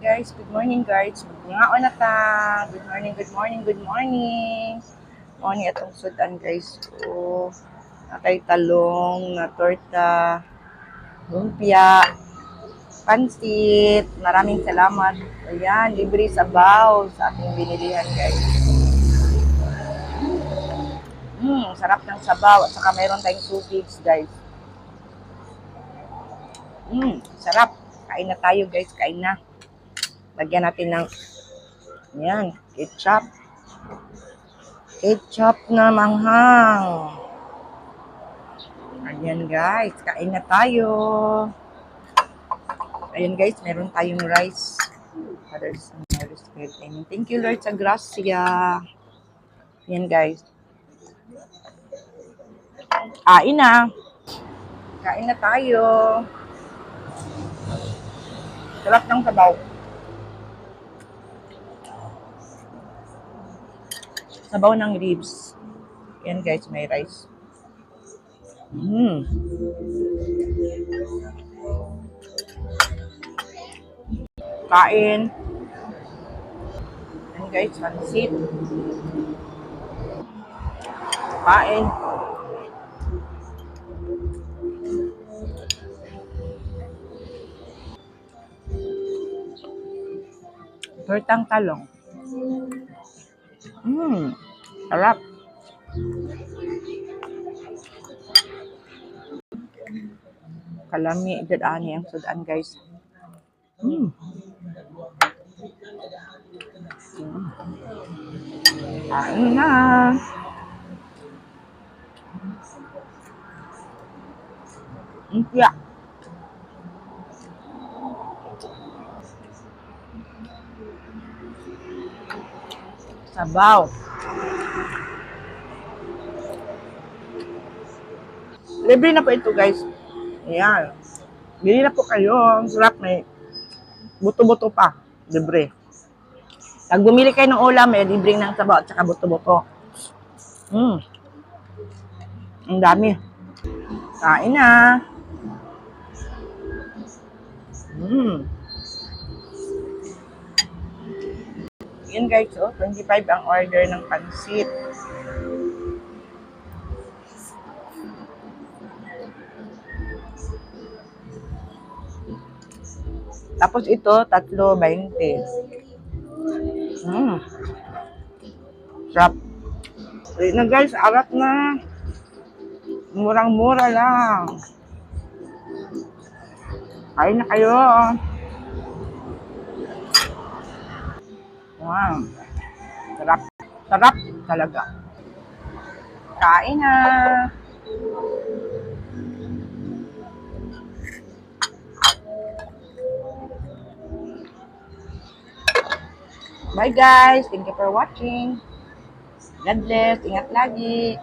guys, good morning guys. Mga na ta. Good morning, good morning, good morning. Ni atong sudan guys. O natay talong, na torta, lumpia, pansit. Maraming salamat. Ayan, libre sa baw sa ating binilihan guys. Hmm, sarap ng sabaw. At saka mayroon tayong tubig guys. Hmm, sarap. Kain na tayo guys, kain na. Lagyan natin ng yan, ketchup. Ketchup na manghang. Ayan guys, kain na tayo. Ayan guys, meron tayong rice. Father's and. Amen. Thank you Lord sa grasya. Ayan guys. Kain na. Kain na tayo. Sarap ng sabaw. Sabaw ng ribs. Yan guys, may rice. Mm. Kain. Yan guys, pansit. Kain. Tortang talong. Mmm, sarap. Kalami, dyan ani ang sudan guys. Mmm. Mm. Kain na. Impya. Sabaw. Libre na po ito guys. Ayan. Bili na po kayo. Ang sarap may buto-buto pa. Libre. Pag bumili kayo ng ulam, eh, libre ng sabaw at saka buto-buto. Mm. Ang dami. Kain na. Mm. Yun guys, oh, 25 ang order ng pansit. Tapos ito, tatlo, 20. Mm. Sarap. Ayun na guys, arat na. Murang-mura lang. Kain na kayo. Wow. Sarap. Sarap talaga. Kain na. Bye guys. Thank you for watching. God bless. Ingat lagi.